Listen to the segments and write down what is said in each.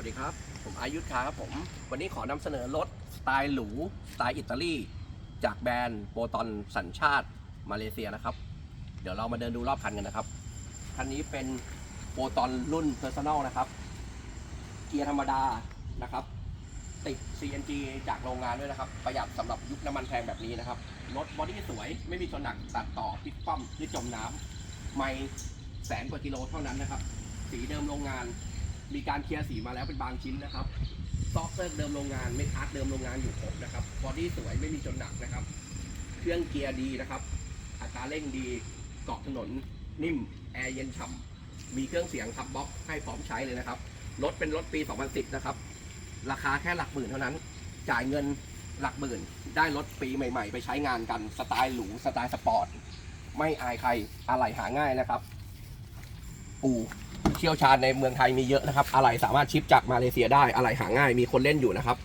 วัสดีครับ ผมอายุทธครับผม วันนี้ขอนำเสนอรถสไตล์หรูสไตล์อิตาลีจากแบรนด์โปรตอนสัญชาติมาเลเซียนะครับ เดี๋ยวเรามาเดินดูรอบคันกันนะครับ คันนี้เป็นโปรตอนรุ่น Personal นะครับ เกียร์ธรรมดานะครับ ติด CNG จากโรงงานด้วยนะครับ ประหยัดสำหรับยุคน้ำมันแพงแบบนี้นะครับ รถบอดี้สวยไม่มีชนหนักตัดต่อพลิกคว่ำหรือจมน้ำไม่แสนกว่ากิโลเท่านั้นนะครับ สีเดิมโรงงาน มีการเคลียร์สีมาแล้วเป็นบางชิ้นนะครับซอกเซอร์เดิมโรงงานไม่คัสเดิมโรงงานอยู่ครบนะครับบอดี้สวยไม่มีจนหนักนะครับ เครื่องเกียร์ดีนะครับ อัตราเร่งดีเกาะถนนนิ่มแอร์เย็นฉ่ำมีเครื่องเสียงขับบ็อกให้พร้อมใช้เลยนะครับรถเป็นรถปี 2010 นะครับ ราคาแค่หลักหมื่นเท่านั้น จ่ายเงินหลักหมื่น ได้รถปีใหม่ ๆ ไปใช้งานกัน สไตล์หรู สไตล์สปอร์ต ไม่อายใคร อะไรหาง่ายนะครับ อู่เชี่ยวชาญในเมืองไทยมีเยอะนะครับ อะไรสามารถชิปจากมาเลเซียได้ อะไรหาง่าย มีคนเล่นอยู่นะครับ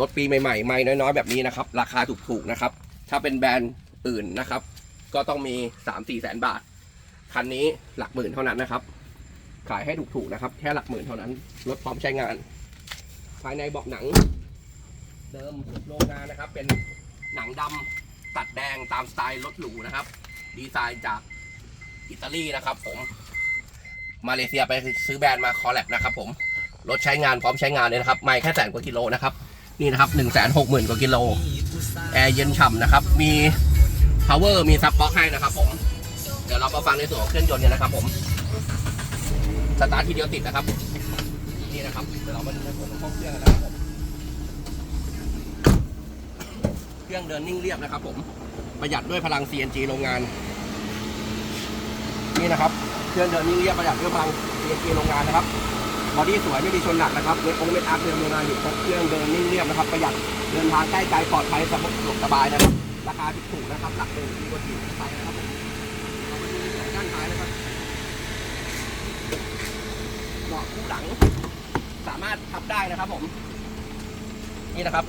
รถปีใหม่ๆ ไม่น้อยๆ แบบนี้นะครับ ราคาถูกๆนะครับ ถ้าเป็นแบรนด์อื่นนะครับ ก็ต้องมี 3-4แสนบาท คันนี้หลักหมื่นเท่านั้นนะครับ ขายให้ถูกๆนะครับ แค่หลักหมื่นเท่านั้น รถพร้อมใช้งาน ภายในเบาะหนัง เดิมโรงงานนะครับ เป็นหนังดำตัดแดงตามสไตล์รถหรูนะครับ ดีไซน์จากอิตาลีนะครับผม มาเลเซียไปซื้อแบรนด์มาคอลแลบนะครับผมรถใช้งานพร้อมใช้งานเลยนะครับ ไม่แค่แสนกว่ากิโลนะครับ นี่นะครับหนึ่งแสนหกหมื่นกว่ากิโล แอร์เย็นฉ่ำนะครับ มี power มีซับบ็อกให้นะครับผม เดี๋ยวเรามาฟังในส่วนของเครื่องยนต์กันนะครับผม สตาร์ททีเดียวติดนะครับ นี่นะครับ เดี๋ยวเรามาดูในส่วนของห้องเครื่องกันนะครับผม เครื่องเดินนิ่งเรียบนะครับผม ประหยัดด้วยพลัง CNG โรงงาน นี่นะครับ เครื่องเดินนิ่งเรียบประหยัดด้วยพลัง CNG โรงงานนะครับบอดี้สวยไม่มีชนหนักนะครับเวทองเวทอาร์เดิมโรงงานอยู่ครบเครื่องเดินนิ่งเรียบนะครับประหยัดเดินทางใกล้ไกลปลอดภัยสะดวกสบายนะครับราคาที่ถูกนะครับหลักหนึ่งดีกว่าที่ไปนะครับผมเรามาดูในส่วนด้านท้ายนะครับเบาะคู่หลัง สามารถพับได้นะครับผม นี่นะครับ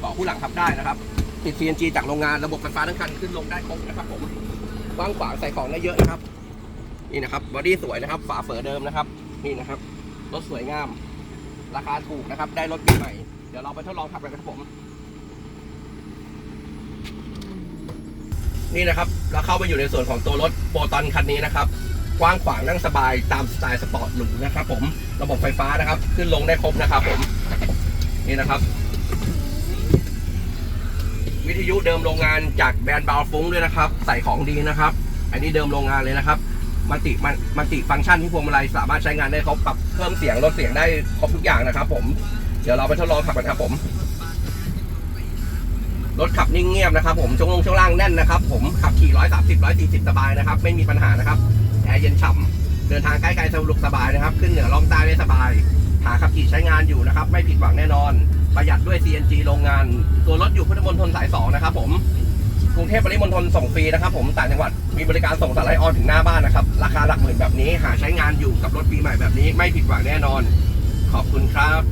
เบาะคู่หลังพับได้นะครับ ติด CNG จากโรงงานระบบไฟฟ้าทั้งคันขึ้นลงได้ครบนะครับผมกว้างขวางใส่ของได้เยอะนะครับ นี่นะครับบอดี้สวยนะครับ ฝาเฝอเดิมนะครับ นี่นะครับรถสวยงาม ราคาถูกนะครับ ได้รถปีใหม่ เดี๋ยวเราไปทดลองขับกันครับผม นี่นะครับ เราเข้าไปอยู่ในส่วนของตัวรถโปรตอนคันนี้นะครับกว้างขวางนั่งสบายตามสไตล์สปอร์ตหรูนะครับผมระบบไฟฟ้านะครับ ขึ้นลงได้ครบนะครับผมนี่นะครับ วิทยุเดิมโรงงานจากแบรนด์บาวฟุ้งด้วยนะครับ ใส่ของดีนะครับ อันนี้เดิมโรงงานเลยนะครับ มัลติมันมัลติฟังก์ชันที่พวงมาลัยสามารถใช้งานได้ครบปรับเพิ่มเสียงลดเสียงได้ครบทุกอย่างนะครับผมเดี๋ยวเราไปทดลองขับกันครับผมรถขับนิ่งเงียบนะครับผมช่วงลงช่วงล่างแน่นนะครับ ผมขับขี่ร้อยสามสิบร้อยสี่สิบสบายนะครับ ไม่มีปัญหานะครับแอร์เย็นฉ่ำเดินทางใกล้ๆสะดวกสบายนะครับ ขึ้นเหนือล่องใต้ได้สบาย หาขับขี่ใช้งานอยู่นะครับ ไม่ผิดหวังแน่นอน ประหยัดด้วย CNG โรงงาน ตัวรถอยู่พุทธมณฑลสายสองนะครับผม กรุงเทพปริมณฑลส่งฟรีนะครับผมต่างจังหวัดมีบริการส่งสารไลออนถึงหน้าบ้านนะครับ ราคาหลักหมื่นแบบนี้หาใช้งานอยู่กับรถปีใหม่แบบนี้ไม่ผิดหวังแน่นอน ขอบคุณครับ